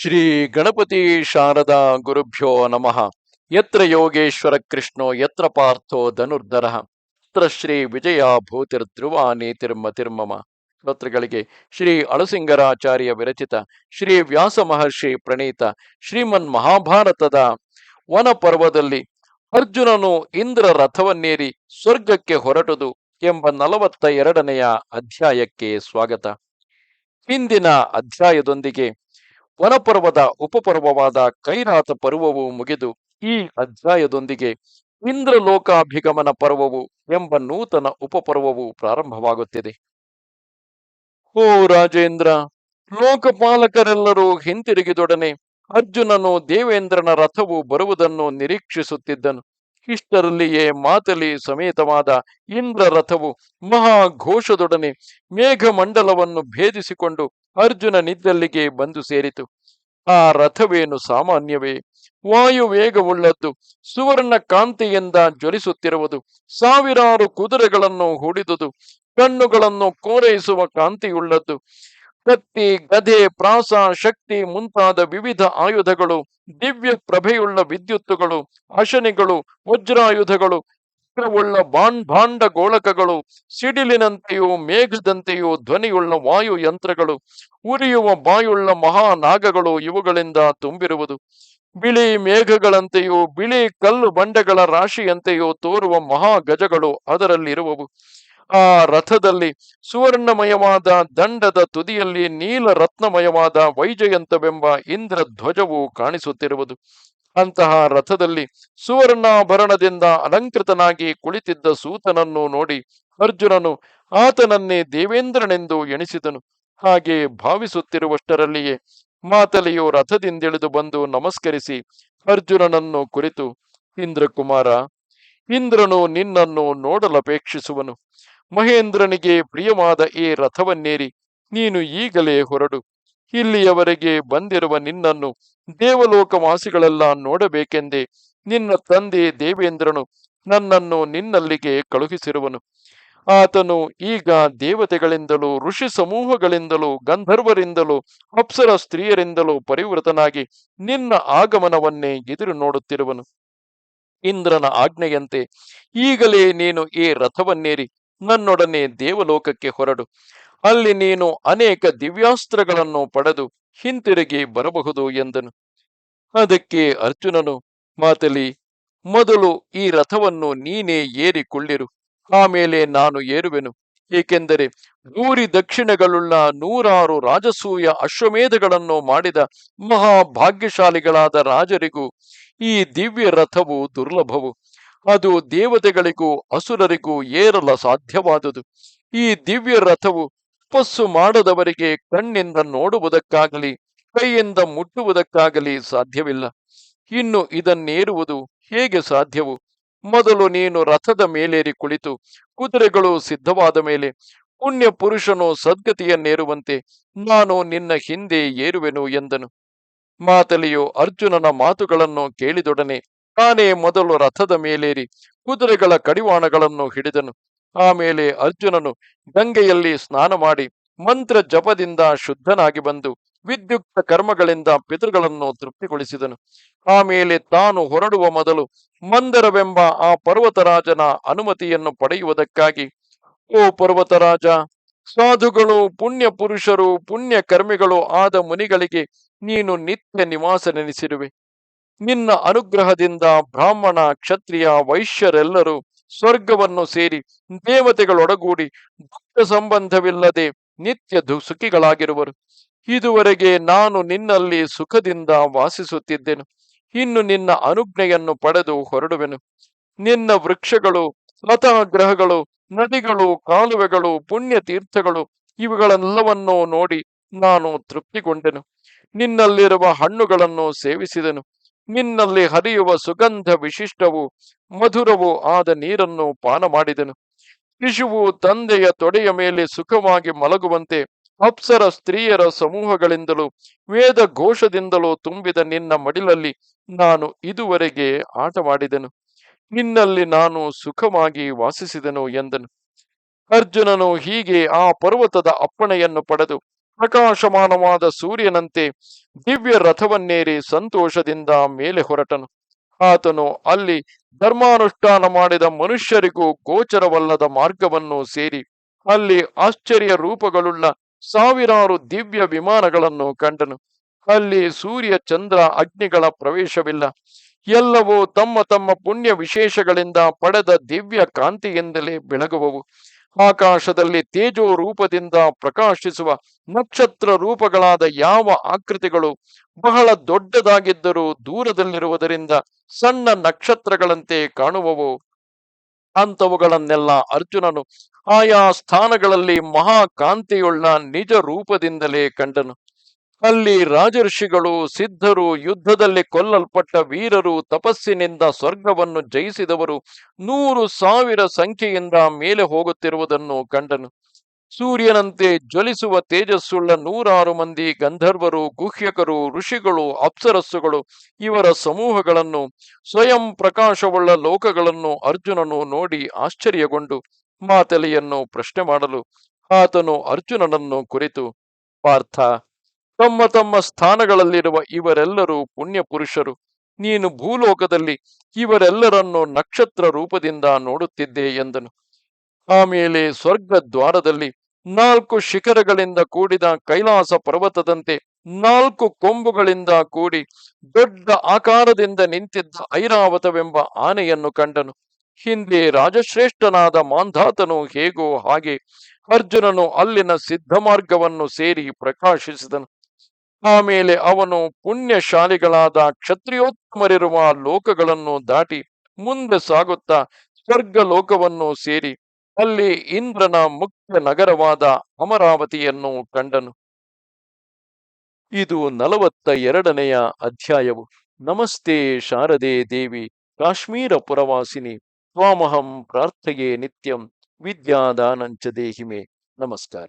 ಶ್ರೀ ಗಣಪತಿ ಶಾರದಾ ಗುರುಭ್ಯೋ ನಮಃ. ಯತ್ರ ಯೋಗೇಶ್ವರ ಕೃಷ್ಣೋ, ಯತ್ರ ಪಾರ್ಥೋ ಧನುರ್ಧರ. ಯತ್ರ ಶ್ರೀ ವಿಜಯ ಭೂತಿರ್ಧ್ರುವ ನೀತಿರ್ಮತಿರ್ಮಮ ಶ್ರೋತೃಗಳಿಗೆ ಶ್ರೀ ಅಳಸಿಂಗರಾಚಾರ್ಯ ವಿರಚಿತ, ಶ್ರೀ ವ್ಯಾಸ ಮಹರ್ಷಿ ಪ್ರಣೀತ, ಶ್ರೀಮನ್ ಮಹಾಭಾರತದ ವನ ಪರ್ವದಲ್ಲಿ ಅರ್ಜುನನು ಇಂದ್ರ ರಥವನ್ನೇರಿ ಸ್ವರ್ಗಕ್ಕೆ ಹೊರಟುದು ಎಂಬ ನಲವತ್ತ ಎರಡನೆಯ ಅಧ್ಯಾಯಕ್ಕೆ ಸ್ವಾಗತ. ಹಿಂದಿನ ಅಧ್ಯಾಯದೊಂದಿಗೆ ವನಪರ್ವದ ಉಪಪರ್ವವಾದ ಕೈನಾಥ ಪರ್ವವು ಮುಗಿದು ಈ ಅಧ್ಯಾಯದೊಂದಿಗೆ ಇಂದ್ರಲೋಕಾಭಿಗಮನ ಪರ್ವವು ಎಂಬ ನೂತನ ಉಪಪರ್ವವು ಪ್ರಾರಂಭವಾಗುತ್ತಿದೆ. ಓ ರಾಜೇಂದ್ರ, ಲೋಕಪಾಲಕರೆಲ್ಲರೂ ಹಿಂತಿರುಗಿದೊಡನೆ ಅರ್ಜುನನು ದೇವೇಂದ್ರನ ರಥವು ಬರುವುದನ್ನು ನಿರೀಕ್ಷಿಸುತ್ತಿದ್ದನು. ಇಷ್ಟರಲ್ಲಿಯೇ ಮಾತಲಿ ಸಮೇತವಾದ ಇಂದ್ರ ರಥವು ಮಹಾಘೋಷದೊಡನೆ ಮೇಘಮಂಡಲವನ್ನು ಭೇದಿಸಿಕೊಂಡು ಅರ್ಜುನನಿದ್ದಲ್ಲಿಗೆ ಬಂದು ಸೇರಿತು. ಆ ರಥವೇನು ಸಾಮಾನ್ಯವೇ, ವಾಯು ವೇಗವುಳ್ಳದ್ದು, ಸುವರ್ಣ ಕಾಂತಿಯಿಂದ ಜ್ವಲಿಸುತ್ತಿರುವುದು, ಸಾವಿರಾರು ಕುದುರೆಗಳನ್ನು ಹೂಡಿದುದು, ಕಣ್ಣುಗಳನ್ನು ಕೋರೈಸುವ ಕಾಂತಿಯುಳ್ಳದ್ದು, ಕತ್ತಿ ಗದೆ ಪ್ರಾಸ, ಶಕ್ತಿ ಮುಂತಾದ ವಿವಿಧ ಆಯುಧಗಳು, ದಿವ್ಯ ಪ್ರಭೆಯುಳ್ಳ ವಿದ್ಯುತ್ತುಗಳು, ಅಶನಿಗಳು, ವಜ್ರಾಯುಧಗಳು ಉಳ್ಳ ಬಾಂಡ್ ಗೋಳಕಗಳು, ಸಿಡಿಲಿನಂತೆಯೂ ಮೇಘದಂತೆಯೂ ಧ್ವನಿಯುಳ್ಳ ವಾಯು ಯಂತ್ರಗಳು, ಉರಿಯುವ ಬಾಯುಳ್ಳ ಮಹಾನಾಗಗಳು ಇವುಗಳಿಂದ ತುಂಬಿರುವುದು. ಬಿಳಿ ಮೇಘಗಳಂತೆಯೂ ಬಿಳಿ ಕಲ್ಲು ಬಂಡೆಗಳ ರಾಶಿಯಂತೆಯೂ ತೋರುವ ಮಹಾ ಗಜಗಳು ಅದರಲ್ಲಿರುವವು. ಆ ರಥದಲ್ಲಿ ಸುವರ್ಣಮಯವಾದ ದಂಡದ ತುದಿಯಲ್ಲಿ ನೀಲ ರತ್ನಮಯವಾದ ವೈಜಯಂತವೆಂಬ ಇಂದ್ರ ಧ್ವಜವು ಕಾಣಿಸುತ್ತಿರುವುದು. ಅಂತಹ ರಥದಲ್ಲಿ ಸುವರ್ಣಾಭರಣದಿಂದ ಅಲಂಕೃತನಾಗಿ ಕುಳಿತಿದ್ದ ಸೂತನನ್ನು ನೋಡಿ ಅರ್ಜುನನು ಆತನನ್ನೇ ದೇವೇಂದ್ರನೆಂದು ಎಣಿಸಿದನು. ಹಾಗೆ ಭಾವಿಸುತ್ತಿರುವಷ್ಟರಲ್ಲಿಯೇ ಮಾತಲೆಯು ರಥದಿಂದಿಳಿದು ಬಂದು ನಮಸ್ಕರಿಸಿ ಅರ್ಜುನನನ್ನು ಕುರಿತು, ಇಂದ್ರಕುಮಾರ, ಇಂದ್ರನು ನಿನ್ನನ್ನು ನೋಡಲಪೇಕ್ಷಿಸುವನು. ಮಹೇಂದ್ರನಿಗೆ ಪ್ರಿಯವಾದ ಈ ರಥವನ್ನೇರಿ, ನೀನು ಈಗಲೇ ಹೊರಡು. ಇಲ್ಲಿಯವರೆಗೆ ಬಂದಿರುವ ನಿನ್ನನ್ನು ದೇವಲೋಕವಾಸಿಗಳೆಲ್ಲ ನೋಡಬೇಕೆಂದೇ ನಿನ್ನ ತಂದೆ ದೇವೇಂದ್ರನು ನನ್ನನ್ನು ನಿನ್ನಲ್ಲಿಗೆ ಕಳುಹಿಸಿರುವನು. ಆತನು ಈಗ ದೇವತೆಗಳಿಂದಲೂ, ಋಷಿ ಸಮೂಹಗಳಿಂದಲೂ, ಗಂಧರ್ವರಿಂದಲೂ, ಅಪ್ಸರ ಸ್ತ್ರೀಯರಿಂದಲೂ ಪರಿವೃತನಾಗಿ ನಿನ್ನ ಆಗಮನವನ್ನೇ ಎದುರು ನೋಡುತ್ತಿರುವನು. ಇಂದ್ರನ ಆಜ್ಞೆಯಂತೆ, ಈಗಲೇ ನೀನು ಈ ರಥವನ್ನೇರಿ ನನ್ನೊಡನೆ ದೇವಲೋಕಕ್ಕೆ ಹೊರಡು. ಅಲ್ಲಿ ನೀನು ಅನೇಕ ದಿವ್ಯಾಸ್ತ್ರಗಳನ್ನು ಪಡೆದು ಹಿಂತಿರುಗಿ ಬರಬಹುದು ಎಂದನು. ಅದಕ್ಕೆ ಅರ್ಜುನನು, ಮಾತಲಿ, ಮೊದಲು ಈ ರಥವನ್ನು ನೀನೇ ಏರಿಕೊಳ್ಳಿರು, ಆಮೇಲೆ ನಾನು ಏರುವೆನು. ಏಕೆಂದರೆ ನೂರಿ ದಕ್ಷಿಣಗಳುಳ್ಳ ನೂರಾರು ರಾಜಸೂಯ ಅಶ್ವಮೇಧಗಳನ್ನು ಮಾಡಿದ ಮಹಾಭಾಗ್ಯಶಾಲಿಗಳಾದ ರಾಜರಿಗೂ ಈ ದಿವ್ಯ ರಥವು ದುರ್ಲಭವು. ಅದು ದೇವತೆಗಳಿಗೂ, ಅಸುರರಿಗೂ ಏರಲ ಸಾಧ್ಯವಾದುದು. ಈ ದಿವ್ಯ ರಥವು ತಪಸ್ಸು ಮಾಡದವರಿಗೆ ಕಣ್ಣಿಂದ ನೋಡುವುದಕ್ಕಾಗಲಿ, ಕೈಯಿಂದ ಮುಟ್ಟುವುದಕ್ಕಾಗಲಿ ಸಾಧ್ಯವಿಲ್ಲ. ಇನ್ನು ಇದನ್ನೇರುವುದು ಹೇಗೆ ಸಾಧ್ಯವು? ಮೊದಲು ನೀನು ರಥದ ಮೇಲೇರಿ ಕುಳಿತು, ಕುದುರೆಗಳು ಸಿದ್ಧವಾದ ಮೇಲೆ ಪುಣ್ಯ ಪುರುಷನು ಸದ್ಗತಿಯನ್ನೇರುವಂತೆ ನಾನು ನಿನ್ನ ಹಿಂದೆ ಏರುವೆನು ಎಂದನು. ಮಾತಲಿಯು ಅರ್ಜುನನ ಮಾತುಗಳನ್ನು ಕೇಳಿದೊಡನೆ ತಾನೇ ಮೊದಲು ರಥದ ಮೇಲೇರಿ ಕುದುರೆಗಳ ಕಡಿವಾಣಗಳನ್ನು ಹಿಡಿದನು. ಆಮೇಲೆ ಅರ್ಜುನನು ಗಂಗೆಯಲ್ಲಿ ಸ್ನಾನ ಮಾಡಿ ಮಂತ್ರ ಜಪದಿಂದ ಶುದ್ಧನಾಗಿ ಬಂದು ವಿದ್ಯುಕ್ತ ಕರ್ಮಗಳಿಂದ ಪಿತೃಗಳನ್ನು ತೃಪ್ತಿಗೊಳಿಸಿದನು. ಆಮೇಲೆ ತಾನು ಹೊರಡುವ ಮೊದಲು ಮಂದರವೆಂಬ ಆ ಪರ್ವತರಾಜನ ಅನುಮತಿಯನ್ನು ಪಡೆಯುವುದಕ್ಕಾಗಿ, ಓ ಪರ್ವತರಾಜ, ಸಾಧುಗಳು ಪುಣ್ಯ ಪುರುಷರು ಪುಣ್ಯ ಕರ್ಮಿಗಳು ಆದ ಮುನಿಗಳಿಗೆ ನೀನು ನಿತ್ಯ ನಿವಾಸ ನೆನೆಸಿರುವೆ ನಿನ್ನ ಅನುಗ್ರಹದಿಂದ ಬ್ರಾಹ್ಮಣ, ಕ್ಷತ್ರಿಯ, ವೈಶ್ಯರೆಲ್ಲರೂ ಸ್ವರ್ಗವನ್ನು ಸೇರಿ ದೇವತೆಗಳೊಡಗೂಡಿ ದುಃಖ ಸಂಬಂಧವಿಲ್ಲದೆ ನಿತ್ಯ ಸುಖಿಗಳಾಗಿರುವರು ಇದುವರೆಗೆ ನಾನು ನಿನ್ನಲ್ಲಿ ಸುಖದಿಂದ ವಾಸಿಸುತ್ತಿದ್ದೆನು. ಇನ್ನು ನಿನ್ನ ಅನುಜ್ಞೆಯನ್ನು ಪಡೆದು ಹೊರಡುವೆನು. ನಿನ್ನ ವೃಕ್ಷಗಳು, ಲತಾಗ್ರಹಗಳು, ನದಿಗಳು, ಕಾಲುವೆಗಳು ಪುಣ್ಯ ತೀರ್ಥಗಳು ಇವುಗಳೆಲ್ಲವನ್ನೂ ನೋಡಿ ನಾನು ತೃಪ್ತಿಗೊಂಡೆನು. ನಿನ್ನಲ್ಲಿರುವ ಹಣ್ಣುಗಳನ್ನು ಸೇವಿಸಿದೆನು. ನಿನ್ನಲ್ಲಿ ಹರಿಯುವ ಸುಗಂಧ ವಿಶಿಷ್ಟವು ಮಧುರವು ಆದ ನೀರನ್ನು ಪಾನ ಮಾಡಿದನು ಶಿಶುವು ತಂದೆಯ ತೊಡೆಯ ಮೇಲೆ ಸುಖವಾಗಿ ಮಲಗುವಂತೆ ಅಪ್ಸರ ಸ್ತ್ರೀಯರ ಸಮೂಹಗಳಿಂದಲೂ ವೇದ ಘೋಷದಿಂದಲೂ ತುಂಬಿದ ನಿನ್ನ ಮಡಿಲಲ್ಲಿ ನಾನು ಇದುವರೆಗೆ ಆಟವಾಡಿದನು. ನಿನ್ನಲ್ಲಿ ನಾನು ಸುಖವಾಗಿ ವಾಸಿಸಿದನು ಎಂದನು. ಅರ್ಜುನನು ಹೀಗೆ ಆ ಪರ್ವತದ ಅಪ್ಪಣೆಯನ್ನು ಪಡೆದು ಪ್ರಕಾಶಮಾನವಾದ ಸೂರ್ಯನಂತೆ ದಿವ್ಯ ರಥವನ್ನೇರಿ ಸಂತೋಷದಿಂದ ಮೇಲೆ ಹೊರಟನು. ಆತನು ಅಲ್ಲಿ ಧರ್ಮಾನುಷ್ಠಾನ ಮಾಡಿದ ಮನುಷ್ಯರಿಗೂ ಗೋಚರವಲ್ಲದ ಮಾರ್ಗವನ್ನು ಸೇರಿ ಅಲ್ಲಿ ಆಶ್ಚರ್ಯ ರೂಪಗಳುಳ್ಳ ಸಾವಿರಾರು ದಿವ್ಯ ವಿಮಾನಗಳನ್ನು ಕಂಡನು. ಅಲ್ಲಿ ಸೂರ್ಯ ಚಂದ್ರ ಅಗ್ನಿಗಳ ಪ್ರವೇಶವಿಲ್ಲ. ಎಲ್ಲವೂ ತಮ್ಮ ತಮ್ಮ ಪುಣ್ಯ ವಿಶೇಷಗಳಿಂದ ಪಡೆದ ದಿವ್ಯ ಕಾಂತಿಯಿಂದಲೇ ಬೆಳಗುವವು. ಆಕಾಶದಲ್ಲಿ ತೇಜೋ ರೂಪದಿಂದ ಪ್ರಕಾಶಿಸುವ ನಕ್ಷತ್ರ ರೂಪಗಳಾದ ಯಾವ ಆಕೃತಿಗಳು ಬಹಳ ದೊಡ್ಡದಾಗಿದ್ದರೂ ದೂರದಲ್ಲಿರುವುದರಿಂದ ಸಣ್ಣ ನಕ್ಷತ್ರಗಳಂತೆ ಕಾಣುವವು. ಅಂಥವುಗಳನ್ನೆಲ್ಲ ಅರ್ಜುನನು ಆಯಾ ಸ್ಥಾನಗಳಲ್ಲಿ ಮಹಾಕಾಂತಿಯುಳ್ಳ ನಿಜ ರೂಪದಿಂದಲೇ ಕಂಡನು. ಅಲ್ಲಿ ರಾಜಋಷಿಗಳು ಸಿದ್ಧರು ಯುದ್ಧದಲ್ಲಿ ಕೊಲ್ಲಲ್ಪಟ್ಟ ವೀರರು ತಪಸ್ಸಿನಿಂದ ಸ್ವರ್ಗವನ್ನು ಜಯಿಸಿದವರು ನೂರು ಸಾವಿರ ಸಂಖ್ಯೆಯಿಂದ ಮೇಲೆ ಹೋಗುತ್ತಿರುವುದನ್ನು ಕಂಡನು. ಸೂರ್ಯನಂತೆ ಜ್ವಲಿಸುವ ತೇಜಸ್ಸುಳ್ಳ ನೂರಾರು ಮಂದಿ ಗಂಧರ್ವರು, ಗುಹ್ಯಕರು, ಋಷಿಗಳು, ಅಪ್ಸರಸ್ಸುಗಳು ಇವರ ಸಮೂಹಗಳನ್ನು, ಸ್ವಯಂ ಪ್ರಕಾಶವುಳ್ಳ ಲೋಕಗಳನ್ನು ಅರ್ಜುನನು ನೋಡಿ ಆಶ್ಚರ್ಯಗೊಂಡು ಮಾತಲೆಯನ್ನು ಪ್ರಶ್ನೆ ಮಾಡಲು, ಆತನು ಅರ್ಜುನನನ್ನು ಕುರಿತು ಪಾರ್ಥ ತಮ್ಮ ತಮ್ಮ ಸ್ಥಾನಗಳಲ್ಲಿರುವ ಇವರೆಲ್ಲರೂ ಪುಣ್ಯ ಪುರುಷರು ನೀನು ಭೂಲೋಕದಲ್ಲಿ ಇವರೆಲ್ಲರನ್ನು ನಕ್ಷತ್ರ ರೂಪದಿಂದ ನೋಡುತ್ತಿದ್ದೆ ಎಂದನು. ಆಮೇಲೆ ಸ್ವರ್ಗ ದ್ವಾರದಲ್ಲಿ ನಾಲ್ಕು ಶಿಖರಗಳಿಂದ ಕೂಡಿದ ಕೈಲಾಸ ಪರ್ವತದಂತೆ ನಾಲ್ಕು ಕೊಂಬುಗಳಿಂದ ಕೂಡಿ ದೊಡ್ಡ ಆಕಾರದಿಂದ ನಿಂತಿದ್ದ ಐರಾವತವೆಂಬ ಆನೆಯನ್ನು ಕಂಡನು. ಹಿಂದೆ ರಾಜಶ್ರೇಷ್ಠನಾದ ಮಾಂಧಾತನು ಹೇಗೋ ಹಾಗೆ ಅರ್ಜುನನು ಅಲ್ಲಿನ ಸಿದ್ಧ ಮಾರ್ಗವನ್ನು ಸೇರಿ ಪ್ರಕಾಶಿಸಿದನು. ಆಮೇಲೆ ಅವನು ಪುಣ್ಯಶಾಲಿಗಳಾದ ಕ್ಷತ್ರಿಯೋತ್ತಮರಿರುವ ಲೋಕಗಳನ್ನು ದಾಟಿ ಮುಂದೆ ಸಾಗುತ್ತಾ ಸ್ವರ್ಗ ಲೋಕವನ್ನು ಸೇರಿ ಅಲ್ಲಿ ಇಂದ್ರನ ಮುಖ್ಯ ನಗರವಾದ ಅಮರಾವತಿಯನ್ನು ಕಂಡನು. ಇದು ನಲವತ್ತ ಎರಡನೆಯ ಅಧ್ಯಾಯವು. ನಮಸ್ತೆ ಶಾರದೆ ದೇವಿ, ಕಾಶ್ಮೀರ ಪುರವಾಸಿನಿ ಸ್ವಾಮಹಂ ಪ್ರಾರ್ಥೆಯೇ ನಿತ್ಯಂ, ವಿದ್ಯಾದಾನಂಚ ದೇಹಿಮೆ. ನಮಸ್ಕಾರ.